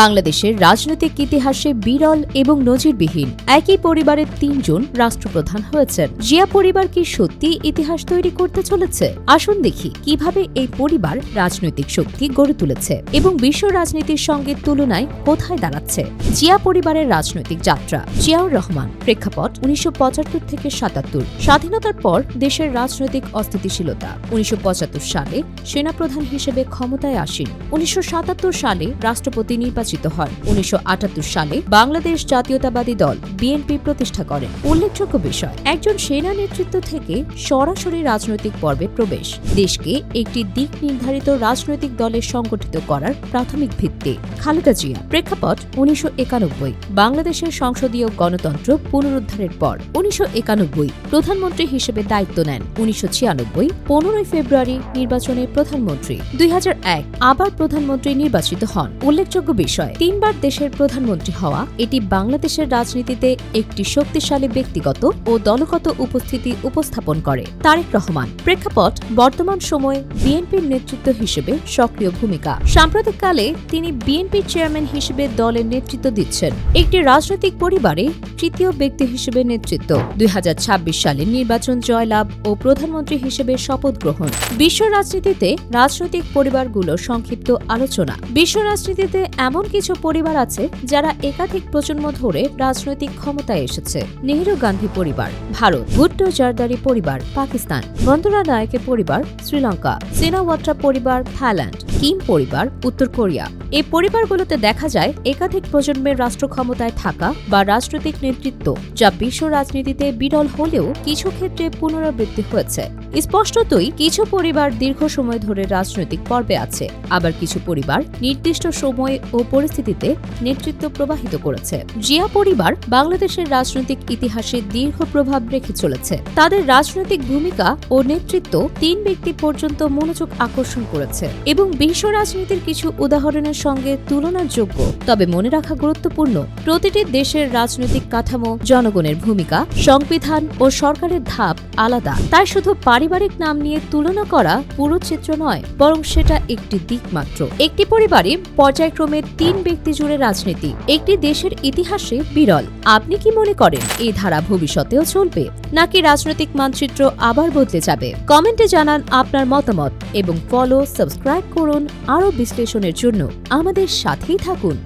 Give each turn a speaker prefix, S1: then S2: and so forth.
S1: বাংলাদেশের রাজনৈতিক ইতিহাসে বিরল এবং নজিরবিহীন। একই পরিবারের তিনজন রাষ্ট্রপ্রধান হয়েছেন। জিয়া পরিবার কি সত্যি ইতিহাস তৈরি করতে চলেছে? আসুন দেখি কীভাবে এই পরিবার রাজনৈতিক শক্তি গড়ে তুলেছে এবং বিশ্ব রাজনীতির সঙ্গে তুলনায় কোথায় দাঁড়াচ্ছে। জিয়া পরিবারের রাজনৈতিক যাত্রা। জিয়াউর রহমান, প্রেক্ষাপট উনিশশো পঁচাত্তর থেকে সাতাত্তর। স্বাধীনতার পর দেশের রাজনৈতিক অস্থিতিশীলতা। উনিশশো পঁচাত্তর সালে সেনাপ্রধান হিসেবে ক্ষমতায় আসেন। উনিশশো সাতাত্তর সালে রাষ্ট্রপতি নির্বাচিত হন উনিশশো আটাত্তর সালে বাংলাদেশ জাতীয়তাবাদী দল বিএনপি প্রতিষ্ঠা করেন। উল্লেখযোগ্য বিষয়, একজন সেনা নেতৃত্ব থেকে সরাসরি রাজনৈতিক পর্বে প্রবেশ। দেশকে একটি দিক নির্ধারিত রাজনৈতিক দলে সংগঠিত করার প্রাথমিক ভিত্তি। খালেদা জিয়া। প্রেক্ষাপট, উনিশশো একানব্বই। বাংলাদেশের সংসদীয় গণতন্ত্র পুনরুদ্ধারের পর উনিশশো একানব্বই, প্রধানমন্ত্রী হিসেবে দায়িত্ব নেন। উনিশশো ছিয়ানব্বই, পনেরোই ফেব্রুয়ারি নির্বাচনে প্রধানমন্ত্রী। দুই হাজার এক, আবার প্রধানমন্ত্রী নির্বাচিত হন। উল্লেখযোগ্য বিষয় তিনবার দেশের প্রধানমন্ত্রী হওয়া, এটি বাংলাদেশের রাজনীতিতে একটি শক্তিশালী ব্যক্তিগত ও দলগত উপস্থিতি উপস্থাপন করে। তারেক রহমান, প্রেক্ষাপট, বর্তমান সময়ে বিএনপির নেতৃত্ব হিসেবে সক্রিয় ভূমিকা। সাম্প্রতিককালে তিনি বিএনপির চেয়ারম্যান হিসেবে দলের নেতৃত্ব দিচ্ছেন। একটি রাজনৈতিক পরিবারে তৃতীয় ব্যক্তি হিসেবে নেতৃত্ব। দুই সালের নির্বাচন জয়লাভ ও প্রধানমন্ত্রী হিসেবে শপথ গ্রহণ। বিশ্ব রাজনীতিতে রাজনৈতিক পরিবারগুলো সংক্ষিপ্ত আলোচনা। বিশ্ব রাজনীতিতে এমন কিছু পরিবার আছে যারা একাধিক প্রজন্ম ধরে রাজনৈতিক ক্ষমতায় এসেছে। নেহরু গান্ধী পরিবার, ভারত ভুট্টো জারদারি পরিবার, পাকিস্তান বন্দনা নায়কের পরিবার, শ্রীলঙ্কা সিনাওয়াট্রা পরিবার, থাইল্যান্ড। কিম পরিবার উত্তর কোরিয়া। এই পরিবারগুলোতে দেখা যায় একাধিক প্রজন্মের রাষ্ট্র ক্ষমতায় থাকা বা রাজনৈতিক নেতৃত্ব, যা বিশ্ব রাজনীতিতে বিরল হলেও কিছু ক্ষেত্রে পুনরাবৃত্তি হয়েছে। স্পষ্টতই কিছু পরিবার দীর্ঘ সময় ধরে রাজনৈতিক পর্বে আছে, আবার কিছু পরিবার নির্দিষ্ট সময় ও পরিস্থিতিতে নেতৃত্ব প্রবাহিত করেছে। জিয়া পরিবার বাংলাদেশের রাজনৈতিক ইতিহাসে দীর্ঘ প্রভাব রেখে চলেছে। তাদের রাজনৈতিক ভূমিকা ও নেতৃত্ব তিন ব্যক্তি পর্যন্ত মনোযোগ আকর্ষণ করেছে এবং বিশ্ব রাজনীতির কিছু উদাহরণের সঙ্গে তুলনার যোগ্য তবে মনে রাখা গুরুত্বপূর্ণ, প্রতিটি দেশের রাজনৈতিক কাঠামো, জনগণের ভূমিকা, সংবিধান ও সরকারের ধাপ আলাদা। তাই শুধু পারিবারিক নাম নিয়ে তুলনা করা পুরো চিত্র নয়, বরং সেটা একটি দিক মাত্র। একটি পরিবারে পর্যায়ক্রমে তিন ব্যক্তি জুড়ে রাজনীতি, একটি দেশের ইতিহাসে বিরল। আপনি কি মনে করেন এই ধারা ভবিষ্যতেও চলবে, নাকি রাজনৈতিক মানচিত্র আবার বদলে যাবে? কমেন্টে জানান আপনার মতামত এবং ফলো সাবস্ক্রাইব করুন। আরও বিশ্লেষণের জন্য আমাদের সাথেই থাকুন।